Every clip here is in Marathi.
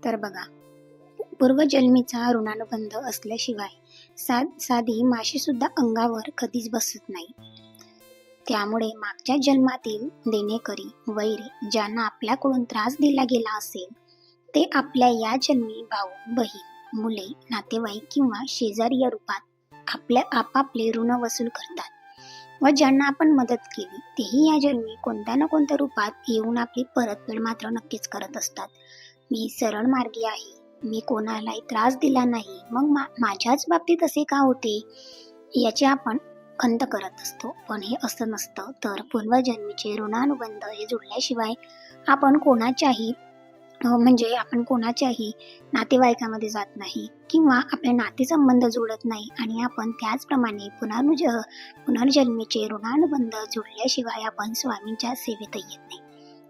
तर बघा पूर्वजन्मीचा ऋणानुबंध असल्याशिवाय साध साधी माशीसुद्धा अंगावर कधीच बसत नाही. त्यामुळे मागच्या जन्मातील देणेकरी वैरी ज्यांना आपल्याकडून त्रास दिला गेला असेल ते आपल्या या जन्मी भाऊ बहीण मुले नातेवाईक किंवा शेजारी या रूपात आपल्या आपापले ऋण वसूल करतात व ज्यांना आपण मदत केली तेही या जन्मी कोणत्या ना कोणत्या रूपात येऊन आपली परतफेड मात्र नक्कीच करत असतात. मी सरळ मार्गी आहे. मी कोणालाही त्रास दिला नाही. मग मा माझ्याच बाबतीत असे का होते? याची आपण खंत करत असतो. पण हे असं नसतं. तर पूर्वजन्मीचे ऋणानुबंध हे जुळल्याशिवाय आपण कोणाच्याही म्हणजे आपण कोणाच्याही नातेवाईकामध्ये जात नाही किंवा आपले नातेसंबंध जुळत नाही आणि आपण त्याचप्रमाणे पुनर्ज पुनर्जन्मीचे ऋणानुबंध जुळल्याशिवाय आपण स्वामींच्या सेवेत येत नाही.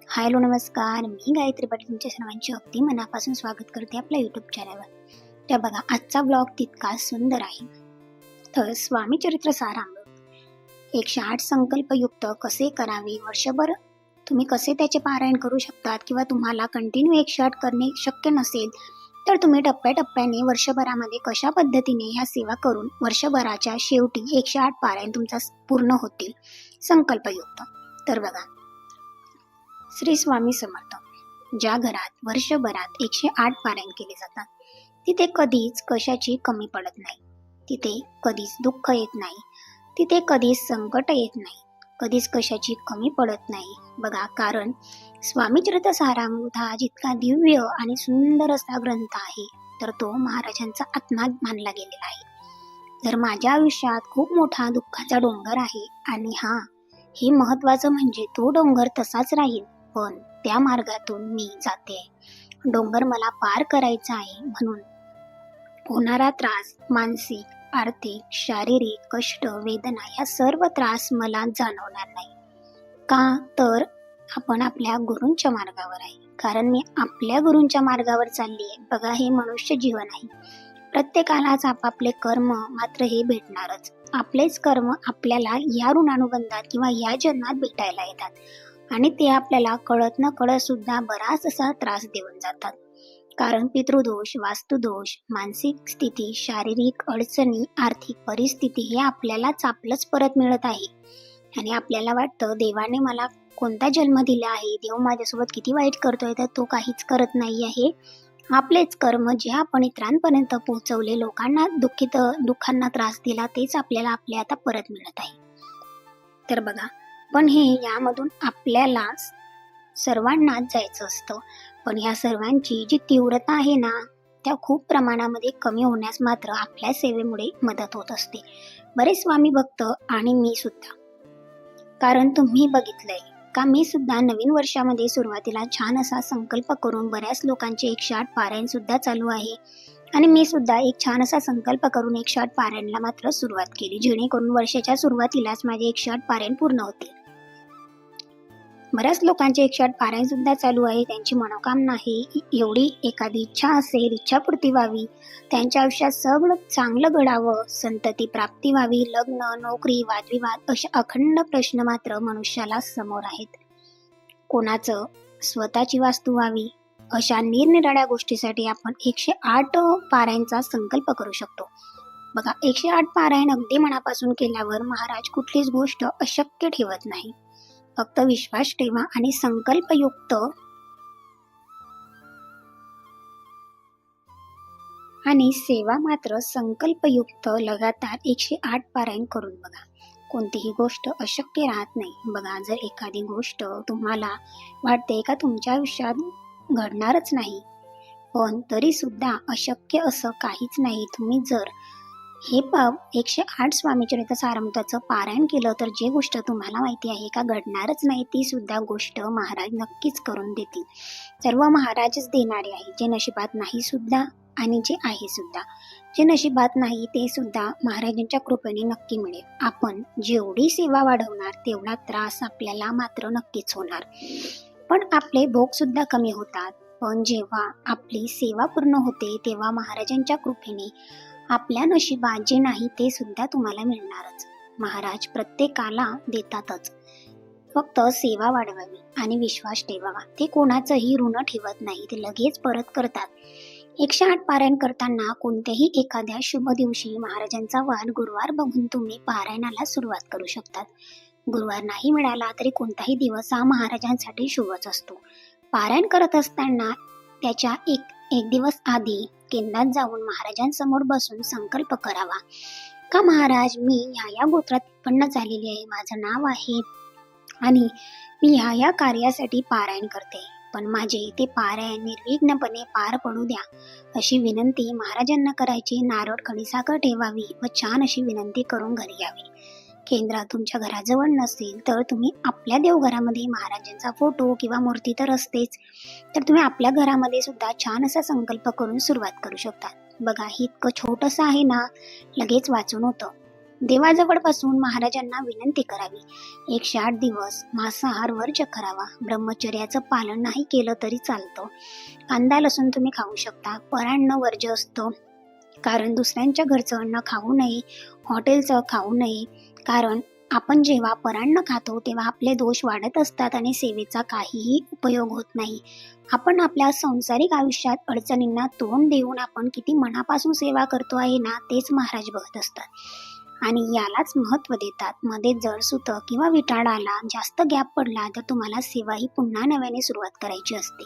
हॅलो नमस्कार. मी गायत्री पाटील तुमच्या सर्वांचे अगदी मनापासून स्वागत करते आपल्या यूट्यूब चॅनलवर तर बघा आजचा ब्लॉग तितका सुंदर आहे. तर स्वामी चरित्र सारामृत एकशे आठ संकल्पयुक्त कसे करावे वर्षभर? तुम्ही कसे त्याचे पारायण करू शकतात किंवा तुम्हाला कंटिन्यू एकशे आठ करणे शक्य नसेल तर तुम्ही टप्प्याटप्प्याने वर्षभरामध्ये कशा पद्धतीने ह्या सेवा करून वर्षभराच्या शेवटी एकशे आठ पारायण तुमचा पूर्ण होतील? संकल्पयुक्त. तर बघा श्री स्वामी समर्थ. ज्या घरात वर्षभरात एकशे आठ पारायण केले जातात तिथे कधीच कशाची कमी पडत नाही. तिथे कधीच दुःख येत नाही. तिथे कधीच संकट येत नाही. कधीच कशाची कमी पडत नाही. बघा कारण स्वामीचरित्र सारामृत हा जितका दिव्य आणि सुंदर असा ग्रंथ आहे तर तो महाराजांचा आत्मा मानला गेलेला आहे. तर माझ्या आयुष्यात खूप मोठा दुःखाचा डोंगर आहे आणि हा हे महत्वाचं म्हणजे तो डोंगर तसाच राहील. पण त्या मार्गातून मी जाते. डोंगर मला पार करायचा आहे म्हणून. होणारा त्रास मानसिक आर्थिक शारीरिक कष्ट वेदना या सर्व त्रास मला जाणवणार नाही. का तर आपण आपल्या गुरूंच्या मार्गावर आहे. कारण मी आपल्या गुरूंच्या मार्गावर चालली आहे बघा हे मनुष्य जीवन आहे. प्रत्येकालाच आपापले कर्म मात्र हे भेटणारच. आपलेच कर्म आपल्याला या ऋणानुबंधात किंवा या जन्मात भेटायला येतात. आणि ते आपल्याला कळत न कळत सुद्धा बराच असा त्रास देऊन जातात. कारण पितृदोष वास्तुदोष मानसिक स्थिती शारीरिक अडचणी आर्थिक परिस्थिती हे आपल्यालाच आपलंच परत मिळत आहे. आणि आपल्याला वाटतं देवाने मला कोणता जन्म दिला आहे? देव माझ्यासोबत किती वाईट करतोय? तर तो काहीच करत नाही आहे. आपलेच कर्म जे आपण इतरांपर्यंत पोहोचवले लोकांना दुःखित दुःखांना त्रास दिला तेच आपल्याला आपल्या आता परत मिळत आहे. तर बघा पण हे यामधून आपल्याला सर्वांनाच जायचं असतं. पण या सर्वांची जी तीव्रता आहे ना त्या खूप प्रमाणामध्ये कमी होण्यास मात्र आपल्या सेवेमुळे मदत होत असते. बरेच स्वामी भक्त आणि मी सुद्धा. कारण तुम्ही बघितलंय का मी सुद्धा नवीन वर्षामध्ये सुरुवातीला छान असा संकल्प करून बऱ्याच लोकांचे एकशे आठ पारायण सुद्धा चालू आहे. आणि मी सुद्धा एक छान असा संकल्प करून एक शर्ट पारायणला मात्र सुरुवात केली जेणेकरून वर्षाच्या सुरुवातीलाच माझे एक शर्ट पारायण पूर्ण होते बऱ्याच लोकांचे एक शर्ट पारायण सुद्धा चालू आहे त्यांची मनोकामना आहे एवढी एखादी इच्छा असेल इच्छापूर्ती व्हावी त्यांच्या आयुष्यात सगळं चांगलं घडावं संतती प्राप्ती व्हावी लग्न नोकरी वादविवाद असे अखंड प्रश्न मात्र मनुष्याला समोर आहेत. कोणाचं स्वतःची वास्तू व्हावी अशा निरनिराळ्या गोष्टीसाठी आपण एकशे आठ पारायणचा संकल्प करू शकतो. बघा एकशे आठ पारायण अगदी मनापासून केल्यावर महाराज कुठलीच गोष्ट अशक्य ठेवत नाही. फक्त विश्वास ठेवा आणि संकल्पयुक्त आणि सेवा मात्र संकल्पयुक्त लगातार एकशे आठ पारायण करून बघा. कोणतीही गोष्ट अशक्य राहत नाही. बघा जर एखादी गोष्ट तुम्हाला वाटते का तुमच्या आयुष्यात घडणारच नाही. पण तरीसुद्धा अशक्य असं काहीच नाही. तुम्ही जर हे पाव एकशे आठ स्वामीचरित्र सारमताचं पारायण केलं तर जे गोष्ट तुम्हाला माहिती आहे का घडणारच नाही ती सुद्धा गोष्ट महाराज नक्कीच करून देतील. सर्व महाराजच देणारे आहे. जे नशिबात नाही सुद्धा आणि जे आहे सुद्धा. जे नशिबात नाही ते सुद्धा महाराजांच्या कृपेने नक्की मिळेल. आपण जेवढी सेवा वाढवणार तेवढा त्रास आपल्याला मात्र नक्कीच होणार. पण आपले भोगसुद्धा कमी होतात. पण जेव्हा आपली सेवा पूर्ण होते तेव्हा महाराजांच्या कृपेने आपल्या नशिबात जे नाही ते सुद्धा तुम्हाला मिळणारच. महाराज प्रत्येकाला देतातच. फक्त सेवा वाढवावी आणि विश्वास ठेवावा. ते कोणाचंही ऋण ठेवत नाही ते लगेच परत करतात. एकशे आठ पारायण करताना कोणत्याही एखाद्या शुभ दिवशी महाराजांचा वार गुरुवार बघून तुम्ही पारायणाला सुरुवात करू शकतात. गुरुवार नाही मिळाला तरी कोणताही दिवस हा महाराजांसाठी शुभच असतो. पारायण करत असताना त्याच्या एक एक दिवस आधी केंद्रात जाऊन महाराजांसमोर बसून संकल्प करावा. का महाराज मी ह्या या गोत्रात उत्पन्न झालेली आहे माझं नाव आहे आणि मी ह्या या कार्यासाठी पारायण करते. पण माझे ते पारायण निर्विघ्नपणे पार पडू द्या. अशी विनंती महाराजांना करायची. नारळ खडीसाखर ठेवावी व छान अशी विनंती करून घरी यावी. केंद्र तुमच्या घराजवळ नसेल तर तुम्ही आपल्या देवघरामध्ये महाराजांचा फोटो किंवा मूर्ती तर असतेच. तर तुम्ही आपल्या घरामध्ये सुद्धा छान असा संकल्प करून सुरुवात करू शकता. बघा हे इतकं छोटंसं आहे ना लगेच वाचून होतं. देवाजवळ बसून महाराजांना विनंती करावी. एकशे आठ दिवस मांसाहार वर्ज करावा. ब्रह्मचर्याचं पालन नाही केलं तरी चालतं. कांदा लसूण तुम्ही खाऊ शकता. परान्न वर्ज असतं. कारण दुसऱ्यांच्या घरचं अन्न खाऊ नये हॉटेलचं खाऊ नये. कारण आपण जेव्हा परान्न खातो तेव्हा आपले दोष वाढत असतात आणि सेवेचा काहीही उपयोग होत नाही. आपण आपल्या संसारिक आयुष्यात अडचणींना तोंड देऊन आपण किती मनापासून सेवा करतो आहे ना तेच महाराज बघत असतात. आणि यालाच महत्त्व देतात. मध्ये जर सुत किंवा विटाळ आला जास्त गॅप पडला तर तुम्हाला सेवा ही पुन्हा नव्याने सुरुवात करायची असते.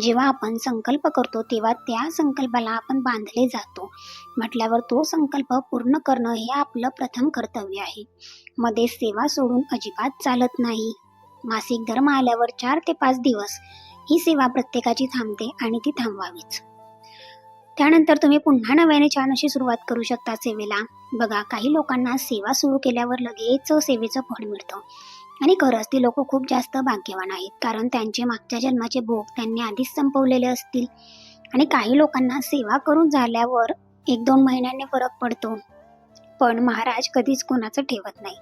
जेव्हा आपण संकल्प करतो तेव्हा त्या संकल्पाला आपण बांधले जातो. म्हटल्यावर तो संकल्प पूर्ण करणं हे आपलं प्रथम कर्तव्य आहे. मध्ये सेवा सोडून अजिबात चालत नाही. मासिक धर्म आल्यावर चार ते पाच दिवस ही सेवा प्रत्येकाची थांबते आणि ती थांबवावीच. त्यानंतर तुम्ही पुन्हा नव्याने छान अशी सुरुवात करू शकता सेवेला. बघा काही लोकांना सेवा सुरू केल्यावर लगेच सेवेचं फळ मिळतं. आणि खरंच ती लोक खूप जास्त भाग्यवान आहेत कारण त्यांचे मागच्या जन्माचे भोग त्यांनी आधीच संपवलेले असतील. आणि काही लोकांना सेवा करून झाल्यावर एक दोन महिन्यांनी फरक पडतो. पण महाराज कधीच कोणाचं ठेवत नाही.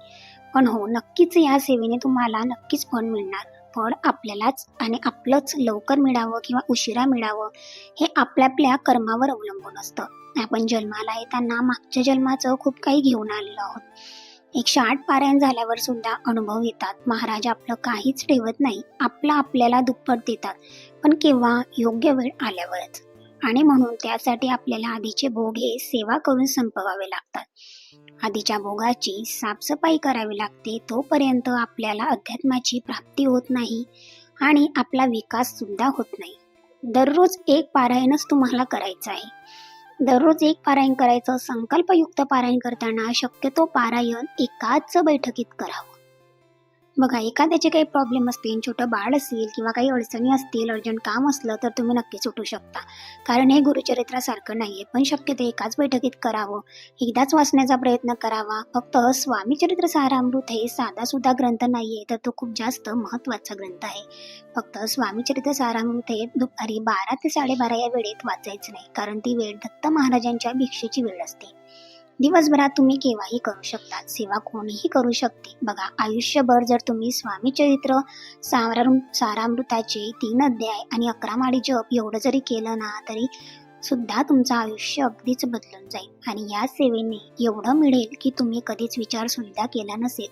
पण हो नक्कीच या सेवेने तुम्हाला नक्कीच फळ मिळणार. फळ आपल्यालाच आणि आपलंच लवकर मिळावं किंवा उशिरा मिळावं हे आपल्या आपल्या कर्मावर अवलंबून असतं. आपण जन्माला येताना मागच्या जन्माचं खूप काही घेऊन आलेलो आहोत. एकशे आठ पारायण झाल्यावर सुद्धा अनुभव येतात. महाराज आपलं काहीच ठेवत नाही. आपलं आपल्याला दुप्पट देतात. पण केव्हा? योग्य वेळ आल्यावरच. आणि म्हणून त्यासाठी आपल्याला आधीचे भोग हे सेवा करून संपवावे लागतात. आधीच्या भोगाची साफसफाई करावी लागते. तोपर्यंत आपल्याला अध्यात्माची प्राप्ती होत नाही आणि आपला विकास सुद्धा होत नाही. दररोज एक पारायणच तुम्हाला करायचं आहे. दररोज एक पारायण करायचं संकल्पयुक्त पारायण करताना शक्यतो पारायण एकाच बैठकीत करावं. बघा एखाद्याचे काही प्रॉब्लेम असतील छोटं बाळ असेल किंवा काही अडचणी असतील अर्जंट काम असलं तर तुम्ही नक्कीच उठू शकता. कारण हे गुरुचरित्रासारखं नाही आहे पण शक्यतो एकाच बैठकीत करावं. एकदाच वाचण्याचा प्रयत्न करावा. फक्त स्वामीचरित्र सारामृत हे साधा सुद्धा ग्रंथ नाही आहे तर तो खूप जास्त महत्त्वाचा ग्रंथ आहे. फक्त स्वामीचरित्र सारामृत हे दुपारी बारा ते साडेबारा या वेळेत वाचायचं नाही कारण ती वेळ दत्त महाराजांच्या भिक्षेची वेळ असते. दिवसभरात तुम्ही केव्हाही करू शकता सेवा कोणीही करू शकते. बघा आयुष्यभर जर तुम्ही स्वामी चरित्र साराम सारामृताचे तीन अध्याय आणि अकरा माडी जप एवढं जरी केलं ना तरी सुद्धा तुमचं आयुष्य अगदीच बदलून जाईल. आणि या सेवेने एवढं मिळेल की तुम्ही कधीच विचार सुद्धा केला नसेल.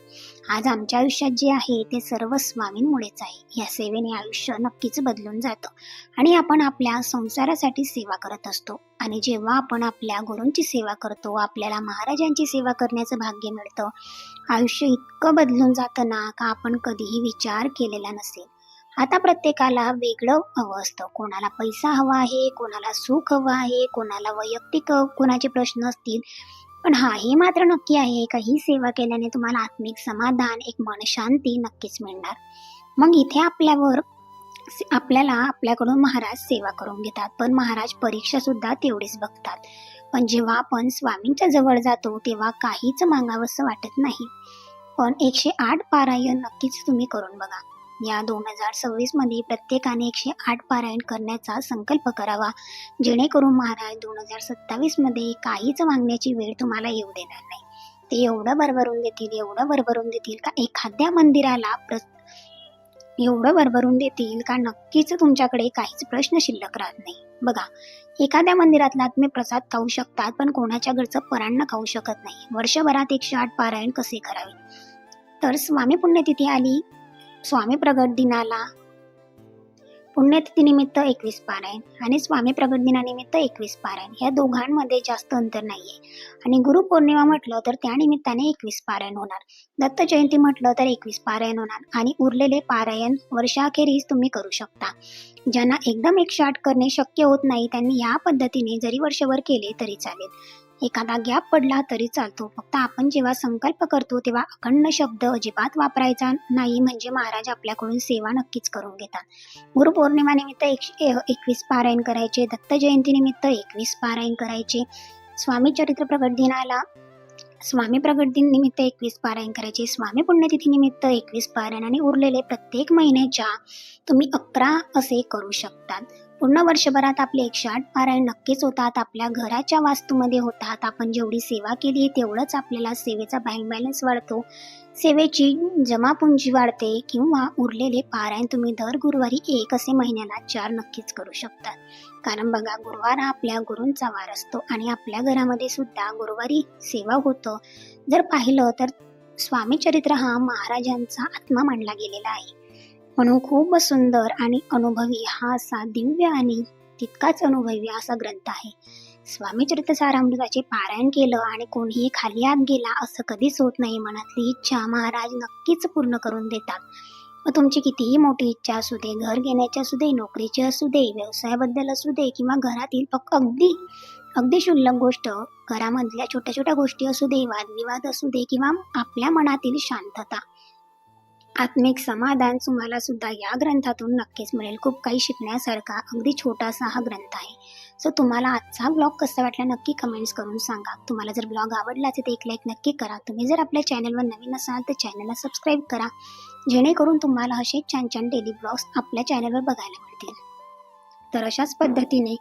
आज आमच्या आयुष्यात जे आहे ते सर्व स्वामींमुळेच आहे. या सेवेने आयुष्य नक्कीच बदलून जातं. आणि आपण आपल्या संसारासाठी सेवा करत असतो. आणि जेव्हा आपण आपल्या गुरूंची सेवा करतो आपल्याला महाराजांची सेवा करण्याचं भाग्य मिळतं आयुष्य इतकं बदलून जातं ना का आपण कधीही विचार केलेला नसेल. आता प्रत्येकाला वेगळं हवं असतं. कोणाला पैसा हवा आहे कोणाला सुख हवं आहे कोणाला वैयक्तिक कोणाचे प्रश्न असतील. पण हा हे मात्र नक्की आहे का ही सेवा केल्याने तुम्हाला आत्मिक समाधान एक मनशांती नक्कीच मिळणार. मग इथे आपल्यावर आपल्याला आपल्याकडून महाराज सेवा करून घेतात. पण महाराज परीक्षा सुद्धा तेवढीच बघतात. पण जेव्हा आपण स्वामींच्या जवळ जातो तेव्हा काहीच मागावंसं वाटत नाही. पण एकशे आठ पारायण नक्कीच तुम्ही करून बघा. या दोन हजार सव्वीसमध्ये प्रत्येकाने एकशे आठ पारायण करण्याचा संकल्प करावा. जेणेकरून महाराज दोन हजार सत्तावीसमध्ये काहीच मागण्याची वेळ तुम्हाला येऊ देणार नाही. ते एवढं भरभरून देतील एवढं भरभरून देतील का एखाद्या मंदिराला प्र एवढं भरभरून देतील का नक्कीच तुमच्याकडे काहीच प्रश्न शिल्लक राहत नाही. बघा एखाद्या मंदिरातला तुम्ही प्रसाद खाऊ शकतात पण कोणाच्या घरचं परांना खाऊ शकत नाही. वर्षभरात एकशे आठ पारायण कसे करावे? तर स्वामी पुण्यतिथी आली स्वामी प्रगट दिनाला. पुण्यतिथीनिमित्त एकवीस पारायण आणि स्वामी प्रगट दिनानिमित्त एकवीस पारायण. या दोघांमध्ये जास्त अंतर नाहीये. आणि गुरुपौर्णिमा म्हटलं तर त्या निमित्ताने एकवीस पारायण होणार. दत्त जयंती म्हटलं तर एकवीस पारायण होणार. आणि उरलेले पारायण वर्षाखेरीज तुम्ही करू शकता. ज्यांना एकदम एकशे आठ करणे शक्य होत नाही त्यांनी या पद्धतीने जरी वर्षभर केले तरी चालेल. एखादा गॅप पडला तरी चालतो. फक्त आपण जेव्हा संकल्प करतो तेव्हा अखंड शब्द अजिबात वापरायचा नाही म्हणजे महाराज आपल्याकडून सेवा नक्कीच करून घेतात. गुरुपौर्णिमानिमित्त एकशे एकवीस पारायण करायचे दत्त जयंती निमित्त एकवीस पारायण करायचे. स्वामी चरित्र प्रगट दिनाला स्वामी प्रगट दिन निमित्त एकवीस पारायण करायचे. स्वामी पुण्यतिथी निमित्त एकवीस पारायण आणि उरलेले प्रत्येक महिन्याच्या तुम्ही अकरा असे करू शकतात. पूर्ण वर्षभरात आपले एकशे आठ पारायण नक्कीच होतात. आपल्या घराच्या वास्तूमध्ये होतात. आपण जेवढी सेवा केली तेवढंच आपल्याला सेवेचा बँक बॅलन्स वाढतो. सेवेची जमापुंजी वाढते किंवा उरलेले पारायण तुम्ही दर गुरुवारी एक असे महिन्याला चार नक्कीच करू शकतात कारण बघा गुरुवार हा आपल्या गुरूंचा वार असतो आणि आपल्या घरामध्ये सुद्धा गुरुवारी सेवा होतं. जर पाहिलं तर स्वामी चरित्र हा महाराजांचा आत्मा मानला गेलेला आहे. म्हणून खूप सुंदर आणि अनुभवी हा असा दिव्य आणि तितकाच अनुभवी असा ग्रंथ आहे. स्वामी चरित्रसारामृताचे पारायण केलं आणि कोणीही खाली आत गेला असं कधीच होत नाही. मनातली इच्छा महाराज नक्कीच पूर्ण करून देतात. मग तुमची कितीही मोठी इच्छा असू दे घर घेण्याची असू दे नोकरीची असू दे व्यवसायाबद्दल असू दे किंवा घरातील फक्त अगदी अगदी क्षुल्लक गोष्ट घरामधल्या छोट्या छोट्या गोष्टी असू दे वादविवाद असू दे किंवा आपल्या मनातील शांतता. आत्मिक समाधान तुम्हाला सुद्धा या ग्रंथातून नक्कीच मिळेल. खूप काही शिकण्यासारखा अगदी छोटासा हा ग्रंथ आहे. सो तुम्हाला आजचा ब्लॉग कसा वाटला नक्की कमेंट्स करून सांगा. तुम्हाला जर ब्लॉग आवडला असेल तर एक लाईक नक्की करा. तुम्ही जर आपल्या चॅनलवर नवीन असाल तर चॅनलला सबस्क्राईब करा. जेणेकरून तुम्हाला असे छान छान डेली ब्लॉग्स आपल्या चॅनलवर बघायला मिळतील. तर अशाच पद्धतीने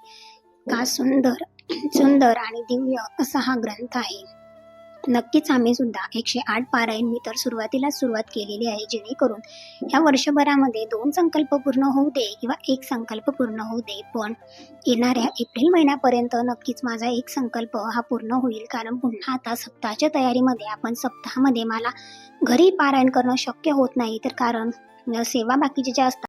का सुंदर सुंदर आणि दिव्य असा हा ग्रंथ आहे. नक्कीच आम्ही सुद्धा एकशे आठ पारायण मी तर सुरुवातीलाच सुरुवात केलेली आहे जेणेकरून या वर्षभरामध्ये दोन संकल्प पूर्ण होऊ दे किंवा एक संकल्प पूर्ण होऊ दे पण येणाऱ्या एप्रिल महिन्यापर्यंत नक्कीच माझा एक संकल्प हा पूर्ण होईल. कारण पुन्हा आता सप्ताहाच्या तयारीमध्ये आपण सप्ताहामध्ये मला घरी पारायण करणं शक्य होत नाही. तर कारण सेवा बाकीचे ज्या असतात